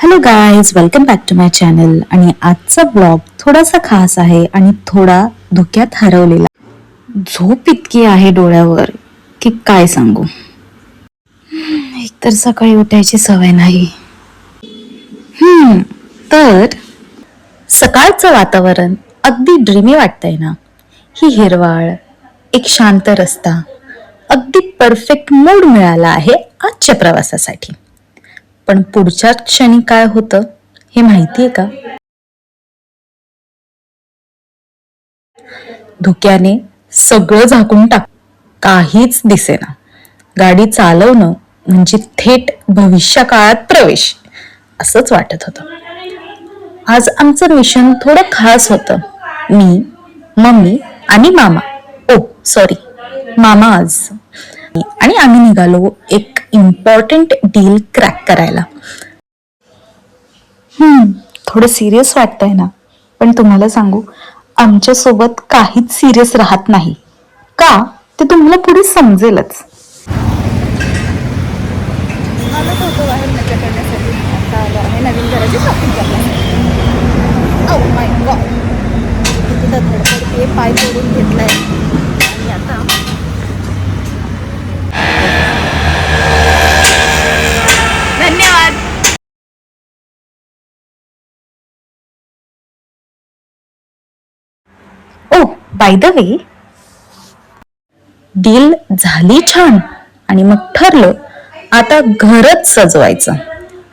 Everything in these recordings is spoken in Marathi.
Hello guys welcome back to my channel आणि आजचा ब्लॉग थोडासा खास आहे आणि थोडा धुक्यात हरवलेला झोप इतकी आहे डोळ्यावर की काय सांगू? एकतर सकाळी उठायची सवय नाही. हम्म तर सकाळचं वातावरण अगदी ड्रीमी वाटतंय ना. ही हिरवाळ एक शांत रस्ता अगदी परफेक्ट मूड मिळाला आहे आजच्या प्रवासासाठी. पण पुढच्या क्षणी काय होतं हे माहितीये का? धुक्याने सगळं झाकून टाक. काहीच दिसेना. गाडी चालवणं म्हणजे थेट भविष्य काळात प्रवेश असंच वाटत होतं. आज आमचं मिशन थोडं खास होतं. मी मम्मी आणि मामा. ओ सॉरी मामा आज. आणि आम्ही निघालो एक इम्पॉर्टंट डील क्रॅक करायला. हम्म थोडं सिरियस वाटतंय ना. पण तुम्हाला सांगू आमच्यासोबत काहीच सिरियस राहत नाही. का? ते तुम्हाला पुढे समजेलच. धडपडते पाय तोडून घेतलाय. आणि आता बाय द वे डील झाली छान. आणि मग ठरलं आता घरच सजवायचं.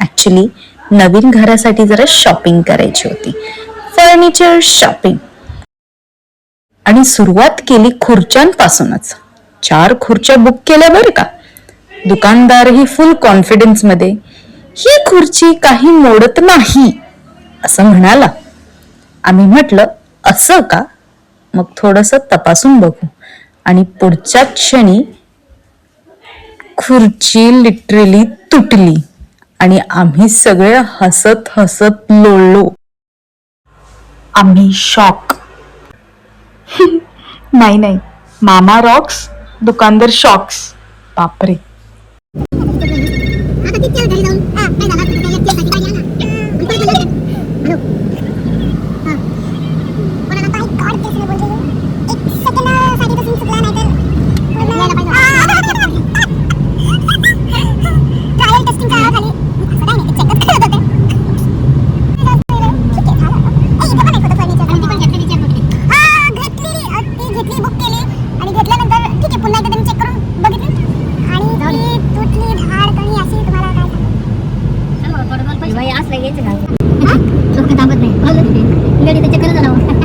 ऍक्च्युली नवीन घरासाठी जरा शॉपिंग करायची होती. फर्निचर शॉपिंग आणि सुरुवात केली खुर्च्यांपासूनच. चार खुर्च्या बुक केल्या बरं का? दुकानदारही फुल कॉन्फिडन्समध्ये ही खुर्ची काही मोडत नाही असं म्हणाला. आम्ही म्हटलं असं का? मग थोडस तपासून बघू. आणि पुढच्या क्षणी खुर्ची लिटरली तुटली. आणि आम्ही सगळे हसत हसत लोळलो. आम्ही शॉक नाही नाही. मामा रॉक्स दुकानदार शॉक्स बापरे. असलं घ्यायचं का? लोक थांबत नाही. गाडी त्याच्या करत जाणार.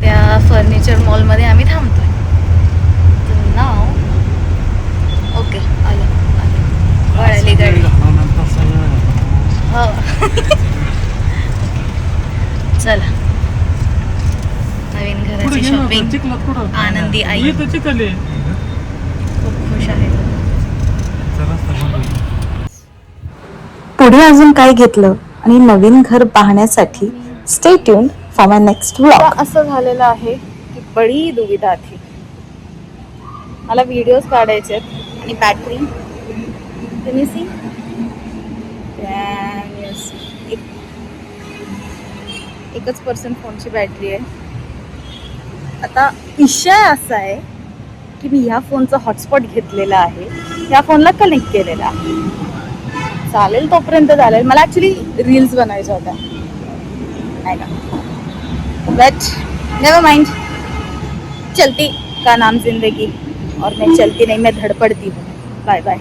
त्या फर्निचर मॉलमध्ये आम्ही थांबतोय नाव ओके आलं आलं गाडी हो चला. नवीन घराची शॉपिंग आनंदी आई. खूप खुश आहे. पुढे अजून काय घेतलं आणि नवीन घर पाहण्यासाठी stay tune for my next vlog असं झालेलं आहे की बडी दुविधा थी मला व्हिडिओज काढायचे आहेत आणि बॅटरी तुम्ही सी एकच पर्सेंट फोनची बॅटरी आहे. आता विषय असा आहे की मी ह्या फोनचा हॉटस्पॉट घेतलेला आहे. ह्या फोनला कनेक्ट केलेला आहे. चालेल तोपर्यंत चालेल. मला ॲक्च्युली रील्स बनवायच्या होत्या. नाही का? बट नेवर माइंड चलती का नाम जिंदगी और मैं चलती नहीं मैं धड़पड़ती हूँ. Bye bye